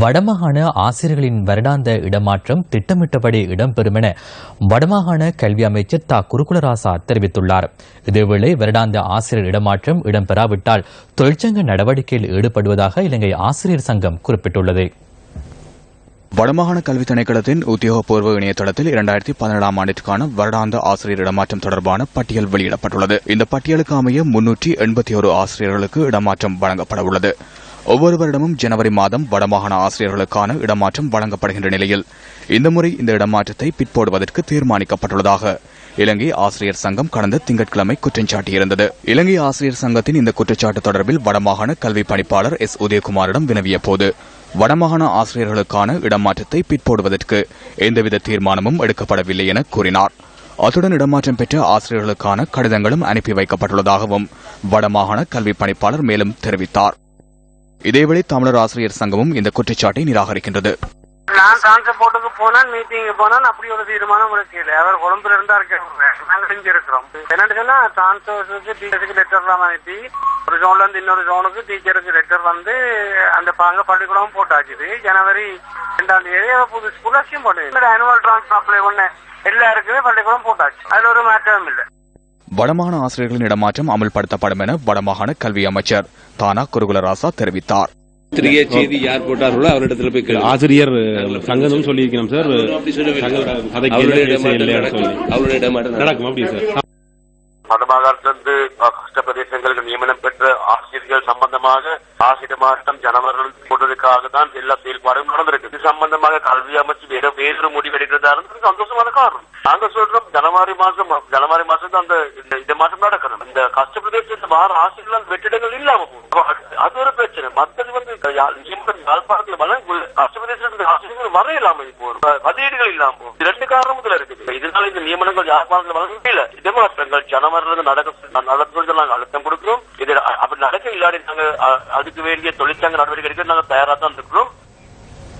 வடமாகாண ஆசிரியர்களின் வருடாந்த இடமாற்றம் திட்டமிட்டபடி இடம்பெறும் என வடமாகாண கல்வி அமைச்சர் தா. குருகுலராசா தெரிவித்துள்ளார். இதேவேளை வருடாந்த ஆசிரியர் இடமாற்றம் இடம்பெறாவிட்டால் தொழிற்சங்க நடவடிக்கையில் ஈடுபடுவதாக இலங்கை ஆசிரியர் சங்கம் குறிப்பிட்டுள்ளது. வடமாகாண கல்வி திணைக்களத்தின் உத்தியோகபூர்வ இணையதளத்தில் இரண்டாயிரத்தி பதினேழாம் ஆண்டிற்கான வருடாந்த ஆசிரியர் இடமாற்றம் தொடர்பான பட்டியல் வெளியிடப்பட்டுள்ளது. இந்த பட்டியலுக்கு அமைய முன்னூற்றி எண்பத்தி ஒரு ஆசிரியர்களுக்கு இடமாற்றம் வழங்கப்பட உள்ளது ஒவ்வொரு வருடமும் ஜனவரி மாதம் வடமாகாண ஆசிரியர்களுக்கான இடமாற்றம் வழங்கப்படுகின்ற நிலையில் இந்த முறை இந்த இடமாற்றத்தை பிற்போடுவதற்கு தீர்மானிக்கப்பட்டுள்ளதாக இலங்கை ஆசிரியர் சங்கம் கடந்த திங்கட்கிழமை குற்றம் சாட்டியிருந்தது இலங்கை ஆசிரியர் சங்கத்தின் இந்த குற்றச்சாட்டு தொடர்பில் வடமாகாண கல்வி பணிப்பாளர் எஸ். உதயகுமாரிடம் வினவிய போது வடமாகாண ஆசிரியர்களுக்கான இடமாற்றத்தை பிற்போடுவதற்கு எந்தவித தீர்மானமும் எடுக்கப்படவில்லை என கூறினார். அத்துடன் இடமாற்றம் பெற்ற ஆசிரியர்களுக்கான கடிதங்களும் அனுப்பி வைக்கப்பட்டுள்ளதாகவும் வடமாகாண கல்வி பணிப்பாளர் மேலும் தெரிவித்தார். இதேவேளை தமிழர் ஆசிரியர் சங்கமும் இந்த குற்றச்சாட்டை நிராகரிக்கின்றது. நான் டிரான்ஸ்போர்ட்டுக்கு போனேன் மீட்டிங் போனேன் அப்படி ஒரு தீர்மானம் எடுக்கல அவர் கொழும்புல இருந்தா இருக்க நாங்க இங்க இருக்கிறோம் என்னன்னு சொன்னா டிரான்ஸ்போர்ட்டுக்கு டீச்சருக்கு லெட்டர்லாம் அனுப்பி ஒரு ஜோன்ல இருந்து இன்னொரு ஜோனுக்கு டீச்சருக்கு லெட்டர் வந்து அந்த அங்க பள்ளிக்கூடம் போட்டாச்சு. ஜனவரி ரெண்டாம் தேதி புது ஸ்கூல் அச்சியும் போட்டு ஆனுவல் டிரான்ஸ்பர் அப்ளை பண்ண எல்லாருக்குமே பள்ளிக்கூடம் போட்டாச்சு. அதுல ஒரு மாற்றமும் இல்லை. வடமாகாண ஆசிரியர்களின் இடமாற்றம் அமல்படுத்தப்படும் என வடமாகாண கல்வி அமைச்சர் தானா குருகுலராசா தெரிவித்தார் பத்திரிகை செய்தி யார் போட்டார்களோ அவரிடத்துல போய் கேளு. ஆசிரியர் சங்கமும் சொல்லியிருக்கிறோம் சார் அவருடைய. நடக்கும். அப்படி சார் வடமாகாணத்திலிருந்து கஷ்ட பிரதேசங்களுக்கு நியமனம் பெற்ற ஆசிரியர்கள் சம்பந்தமாக ஆசிரியர் மாற்றம் ஜனவர்கள் போடுவதற்காக தான் எல்லா செயல்பாடும் நடந்திருக்கு. இது சம்பந்தமாக கல்வி அமைச்சு வேற வேறு முடிவு எடுக்கிறதா இருந்து சந்தோஷமான காரணம். நாங்க சொல்றோம் ஜனவரி மாசம் ஜனவரி மாசம் அந்த இந்த- இந்த மாசம் நடக்கணும். இந்த கஷ்ட பிரதேசத்தில் வார ஆசிரியர்கள் வெற்றிடங்கள் இல்லாம போகும். அது- ஒரு பிரச்சனை. மற்றது வந்து நியமனம் யாழ்ப்பாணத்தில் வழங்க கஷ்ட பிரதேசத்தில் ஆசிரியர்கள் வரையலாம் இல்லாம பதிலீடுகள் இல்லாம போகும் ரெண்டு காரணமும் இருக்குது. இதனால இந்த நியமனங்கள் யாழ்ப்பாணத்தில் வழங்க இதே மாற்றங்கள் ஜனவரிலிருந்து நடக்க நடக்கிறது நாங்க அழுத்தம் கொடுக்கிறோம் இது அப்படி நடக்க இல்லாடி நாங்க அதுக்கு வேண்டிய தொழிற்சங்க நடவடிக்கை எடுக்க நாங்க தயாரா தான் இருக்கிறோம்